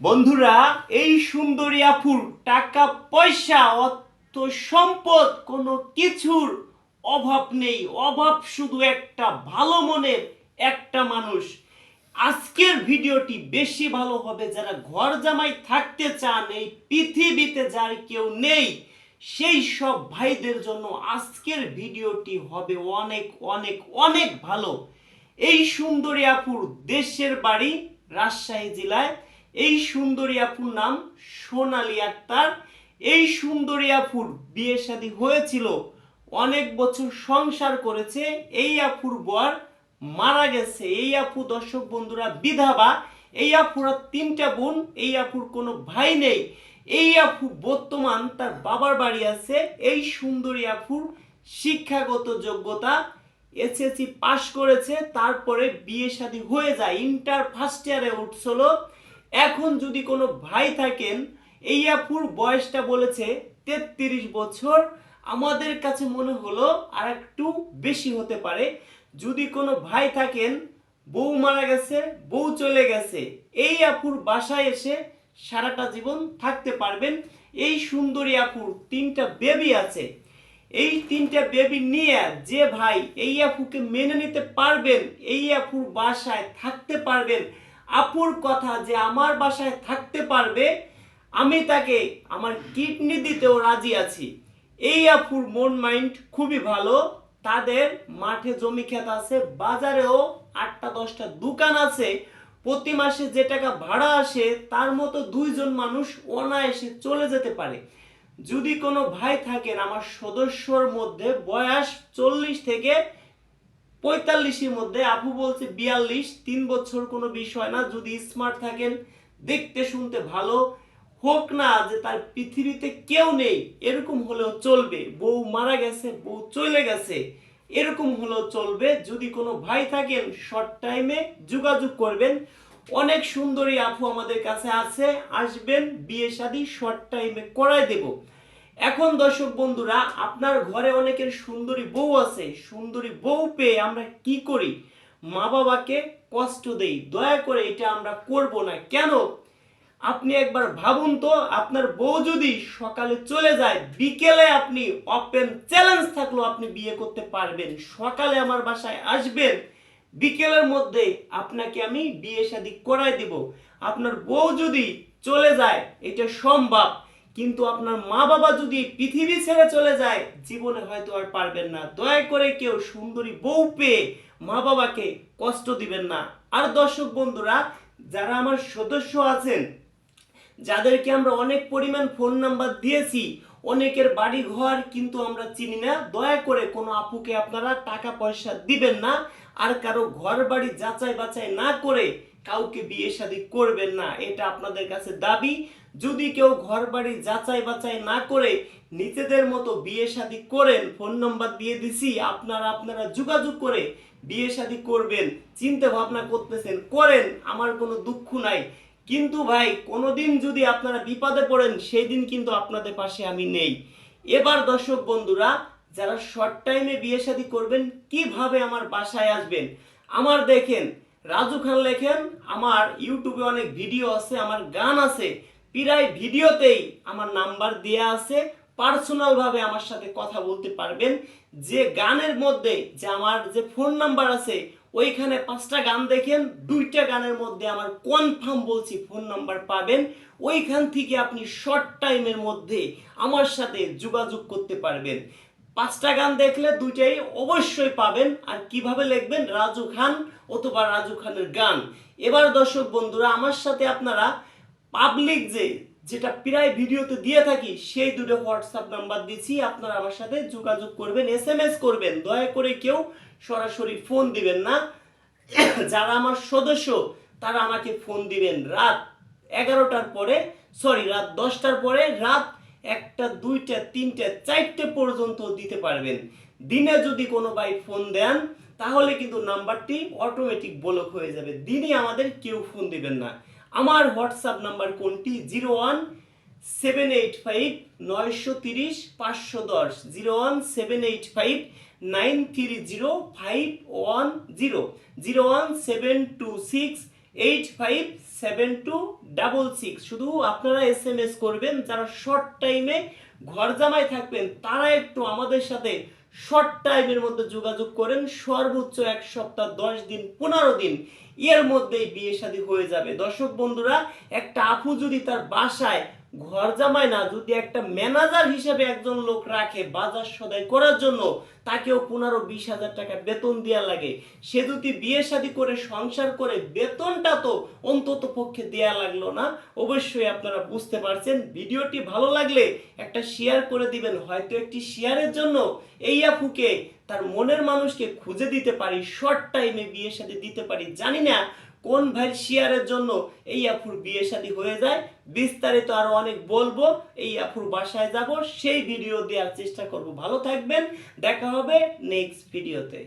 বন্ধুরা, এই সুন্দরী আপুর টাকা, পয়সা, অর্থ, সম্পদ কোনো কিছুর অভাব নেই। অভাব শুধু একটা ভালো মনের একটা মানুষ। আজকের ভিডিওটি বেশি ভালো হবে যারা ঘর জামাই থাকতে চান, এই পৃথিবীতে যার কেউ নেই, সেই সব ভাইদের জন্য আজকের ভিডিওটি হবে অনেক অনেক অনেক ভালো। এই সুন্দরী আপুর দেশের বাড়ি রাজশাহী জেলায়। এই সুন্দরী আপুর নাম সোনালী আক্তার এই সুন্দরী আপুর বিয়ে শাদী হয়েছিল, অনেক বছর সংসার করেছে। এই আপুর বর মারা গেছে। এই আপু দর্শক বন্ধুরা বিধবা, এই আপুরা তিনটা বোন, এই আপুর কোনো ভাই নেই। এই আপু বর্তমান তার বাবার বাড়ি আছে। এই সুন্দরী আপুর শিক্ষাগত যোগ্যতা, এসএসসি পাশ করেছে, তারপরে বিয়ে শাদী হয়ে যায়। ইন্টার ফার্স্ট ইয়ারে উঠছিল। এখন যদি কোনো ভাই থাকেন, এই আপুর বয়সটা বলেছে তেত্রিশ বছর, আমাদের কাছে মনে হলো আর একটু বেশি হতে পারে। যদি কোনো ভাই থাকেন, বউ মারা গেছে, বউ চলে গেছে, এই আপুর বাসায় এসে সারাটা জীবন থাকতে পারবেন। এই সুন্দরী আপুর তিনটা বেবি আছে। এই তিনটা বেবি নিয়ে যে ভাই এই আপুকে মেনে নিতে পারবেন, এই আপুর বাসায় থাকতে পারবেন আপুর কথা যে আমার বাসায় থাকতে পারবে, আমি তাকে আমার কিডনি দিতেও রাজি আছি। এই আপুর মন মাইন্ড খুবই ভালো, তাদের মাঠে জমি ক্ষেত আছে, বাজারেও আটটা, দশটা দোকান আছে। প্রতি মাসে যে টাকা ভাড়া আসে, তার মতো দুইজন মানুষ অনায়াসে চলে যেতে পারে। যদি কোনো ভাই থাকেন, আমার সদস্যর মধ্যে বয়স চল্লিশ থেকে পঁয়তাল্লিশের মধ্যে আপু বলছে বিয়াল্লিশ, তিন বছর কোনো বিষয় না, যদি স্মার্ট থাকেন, দেখতে শুনতে ভালো। হোক না যে তার পৃথিবীতে কেউ নেই, এরকম হলেও চলবে। বউ মারা গেছে, বউ চলে গেছে, এরকম হলেও চলবে। যদি কোনো ভাই থাকেন শর্ট টাইমে যোগাযোগ করবেন। অনেক সুন্দরী আপু আমাদের কাছে আছে, আসবেন, বিয়ে শাদী শর্ট টাইমে করাই দেব। এখন দর্শক বন্ধুরা, আপনার ঘরে অনেকের সুন্দরী বউ আছে। সুন্দরী বউ পেয়ে আমরা কি করি? মা বাবাকে কষ্ট দেই। দয়া করে এটা আমরা করব না। কেন? আপনি একবার ভাবুন তো, আপনার বউ যদি সকালে চলে যায়, বিকেলে আপনি ওপেন চ্যালেঞ্জ থাকলেও আপনি বিয়ে করতে পারবেন। সকালে আমার বাসায় আসবেন, বিকেলের মধ্যে আপনাকে আমি বিয়ে শাদী করাই দিব। আপনার বউ যদি চলে যায়, এটা সম্ভব। কিন্তু আপনার মা বাবা যদি পৃথিবী ছেড়ে চলে যায়, জীবনে হয়তো আর পারবেন না। দয়া করে কেউ সুন্দরী বউ পেয়ে মা বাবাকে কষ্ট দিবেন না। আর দর্শক বন্ধুরা, যারা আমার সদস্য আছেন, যাদেরকে আমরা অনেক পরিমাণ ফোন নাম্বার দিয়েছি, অনেকের বাড়ি ঘর কিন্তু আমরা চিনি না। দয়া করে কোনো আপুকে আপনারা টাকা পয়সা দিবেন না। আর কারও ঘর বাড়ি যাচাই বাছাই না করে কাউকে বিয়ে শাদী করবেন না। এটা আপনাদের কাছে দাবি। যদি কেউ ঘর বাড়ি যাচাই বাছাই না করে নিজেদের মতো বিয়ে শাদী করেন, ফোন নাম্বার দিয়ে দিছি, আপনারা আপনারা যোগাযোগ করে বিয়ে শাদী করবেন, চিন্তা ভাবনা করতেছেন, করেন, আমার কোনো দুঃখ নাই। কিন্তু ভাই, কোনোদিন যদি আপনারা বিপদে পড়েন সেই দিন কিন্তু আপনাদের পাশে আমি নেই। এবার দর্শক বন্ধুরা, যারা শর্ট টাইমে বিয়ে শাদী করবেন, কীভাবে আমার বাসায় আসবেন? আমার দেখেন, রাজু খান লেখেন, আমার ইউটিউবে অনেক ভিডিও আছে, আমার গান আছে। প্রায় ভিডিওতেই আমার নাম্বার দেয়া আছে। পার্সোনাল ভাবে আমার সাথে কথা বলতে পারবেন। যে গানের মধ্যে, যে আমার যে ফোন নাম্বার আছে, ওইখানে পাঁচটা গান দেখেন। দুইটা গানের মধ্যে আমার কনফার্ম বলছি ফোন নাম্বার পাবেন। ওইখান থেকে আপনি শর্ট টাইমের মধ্যে আমার সাথে যোগাযোগ করতে পারবেন। পাঁচটা গান দেখলে দুইটাই অবশ্যই পাবেন। আর কীভাবে লিখবেন? রাজু খান অথবা রাজু খানের গান। এবার দর্শক বন্ধুরা, আমার সাথে আপনারা পাবলিক যে, যেটা প্রায় ভিডিওতে দিয়ে থাকি, সেই দুটো হোয়াটসঅ্যাপ নাম্বার দিচ্ছি আপনারা আমার সাথে যোগাযোগ করবেন এস এম এস করবেন, দয়া করে কেউ সরাসরি ফোন দিবেন না। যারা আমার সদস্য, তারা আমাকে ফোন দিবেন রাত এগারোটার পরে সরি রাত দশটার পরে, রাত একটা, দুইটা, তিনটা, চারটে পর্যন্ত দিতে পারবেন। দিনে যদি কোনো ভাই ফোন দেন, তাহলে কিন্তু নাম্বারটি অটোমেটিক ব্লক হয়ে যাবে। দিনে আমাদের কেউ ফোন দিবেন না। আমার হোয়াটসঅ্যাপ নাম্বার কোনটি? Zero one seven eight five নয়শো তিরিশ পাঁচশো দশ। Zero one seven eight five nine three zero five one zero. Zero one seven two six eight five seven two double six. শুধু আপনারা এস এম এস করবেন, যারা short টাইমে ঘর জামাই থাকবেন, তারা একটু আমাদের সাথে শর্ট টাইমের মধ্যে যোগাযোগ করেন, সর্বোচ্চ এক সপ্তাহ, দশ দিন, পনেরো দিন। এর মধ্যেই বিয়ে শাদী হয়ে যাবে। দর্শক বন্ধুরা, একটা আপু যদি তার বাসায় ঘর জামাই না, যদি একটা ম্যানেজার হিসেবে একজন লোক রাখে বাজার সদাই করার জন্য, তাকেও পনেরো বিশ হাজার টাকা বেতন দেওয়া লাগে। সে যদি বিয়ে শাদী করে, সংসার করে, বেতনটা তো অন্তত পক্ষে দেয়া লাগল না। অবশ্যই আপনারা বুঝতে পারছেন, ভিডিওটি ভালো লাগলে একটা শেয়ার করে দিবেন। হয়তো একটি শেয়ারের জন্য এই আপুকে, তার মনের মানুষকে খুঁজে দিতে পারি শর্ট টাইমে বিয়ে শাদী দিতে পারি। জানি না কোন ভাই শেয়ারের জন্য এই আফুর বিয়ে শাদী হয়ে যায়, বিস্তারিত আরও অনেক বলব। এই আফুর বাসায় যাব, সেই ভিডিও দেওয়ার চেষ্টা করব। ভালো থাকবেন, দেখা হবে নেক্সট ভিডিওতে